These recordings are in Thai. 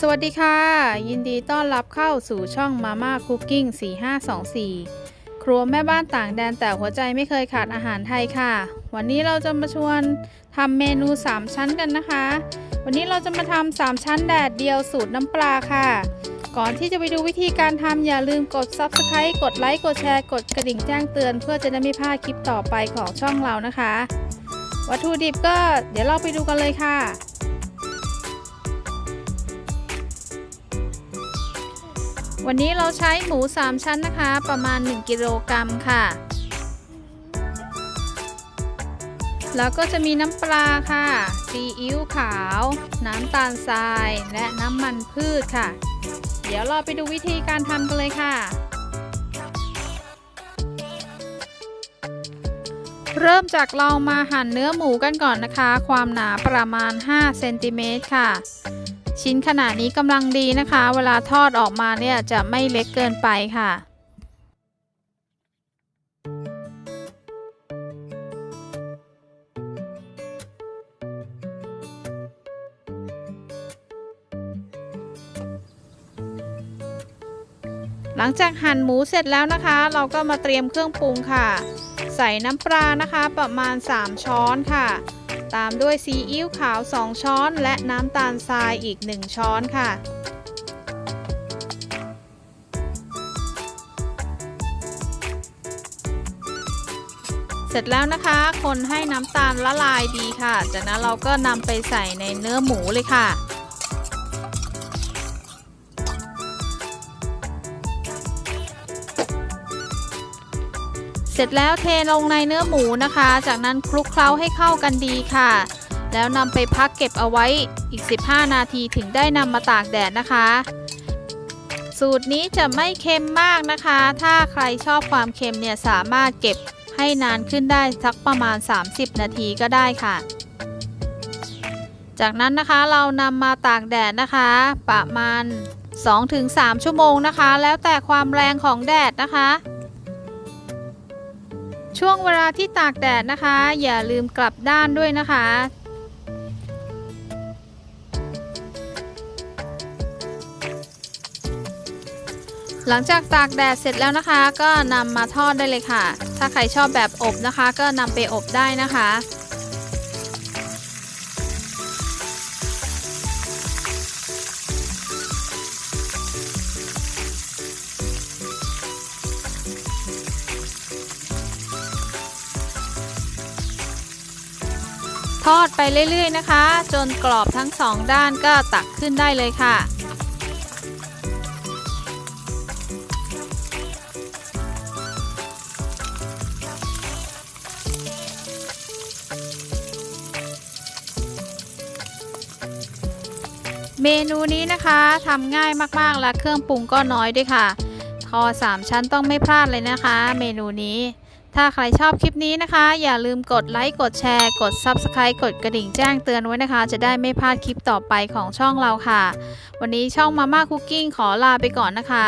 สวัสดีค่ะ ยินดีต้อนรับเข้าสู่ช่องมาม่าคุกกิ้ง4524 ครัวแม่บ้านต่างแดนแต่หัวใจไม่เคยขาดอาหารไทยค่ะ วันนี้เราจะมาชวนทำเมนู 3 ชั้นกันนะคะ วันนี้เราจะมาทำ3ชั้นแดดเดียวสูตรน้ำปลาค่ะ ก่อนที่จะไปดูวิธีการทำอย่าลืมกด Subscribe กดไลค์กดแชร์กดกระดิ่งแจ้งเตือน เพื่อจะได้ไม่พลาดคลิปต่อไปของช่องเรานะคะ วัตถุดิบก็เดี๋ยวเราไปดูกันเลยค่ะ วันนี้เราใช้หมู 3 ชั้นนะคะ ประมาณ 1 กิโลกรัมค่ะ แล้วก็จะมีน้ำปลาค่ะซีอิ๊วขาว น้ำตาลทราย และน้ำมันพืชค่ะ เดี๋ยวเราไปดูวิธีการทำกันเลยค่ะ เริ่มจากเรามาหั่นเนื้อหมูกันก่อนนะคะ ความหนาประมาณ 5 เซนติเมตรค่ะ ชิ้นขนาดนี้กำลังดีนะคะ เวลาทอดออกมาเนี่ยจะไม่เล็กเกินไปค่ะหลังจากหั่นหมูเสร็จแล้วนะคะ เราก็มาเตรียมเครื่องปรุงค่ะ ใส่น้ำปลานะคะประมาณ 3 ช้อนค่ะ ตามด้วยซีอิ๊วขาว 2 ช้อน และน้ำตาลทรายอีก 1 ช้อนค่ะ เสร็จแล้วนะคะ คนให้น้ำตาลละลายดีค่ะ จากนั้นเราก็นำไปใส่ในเนื้อหมูเลยค่ะ เสร็จแล้วเทลงในเนื้อหมูนะคะ จากนั้นคลุกเคล้าให้เข้ากันดีค่ะ แล้วนำไปพักเก็บเอาไว้อีก 15 นาทีถึงได้นำมาตากแดดนะคะ สูตรนี้จะไม่เค็มมากนะคะ ถ้าใครชอบความเค็มเนี่ยสามารถเก็บให้นานขึ้นได้สักประมาณ 30 นาทีก็ได้ค่ะ จากนั้นนะคะเรานำมาตากแดดนะคะ ประมาณ 2-3 ชั่วโมงนะคะ แล้วแต่ความแรงของแดดนะคะ ช่วงเวลาที่ตากแดดนะคะ อย่าลืมกลับด้านด้วยนะคะ หลังจากตากแดดเสร็จแล้วนะคะ ก็นำมาทอดได้เลยค่ะ ถ้าใครชอบแบบอบนะคะ ก็นำไปอบได้นะคะ ทอดไปเรื่อยๆนะคะ จนกรอบทั้งสองด้านก็ตักขึ้นได้เลยค่ะ เมนูนี้นะคะทำง่ายมากๆและเครื่องปรุงก็น้อยด้วยค่ะทอสามชั้นต้องไม่พลาดเลยนะคะ เมนูนี้ ถ้าใครชอบคลิปนี้นะคะ อย่าลืมกดไลค์ กดแชร์ กด Subscribe กดกระดิ่งแจ้งเตือนไว้นะคะ จะได้ไม่พลาดคลิปต่อไปของช่องเราค่ะ วันนี้ช่องมาม่าคุกกิ้งขอลาไปก่อนนะคะ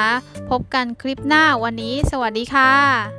พบกันคลิปหน้าวันนี้ สวัสดีค่ะ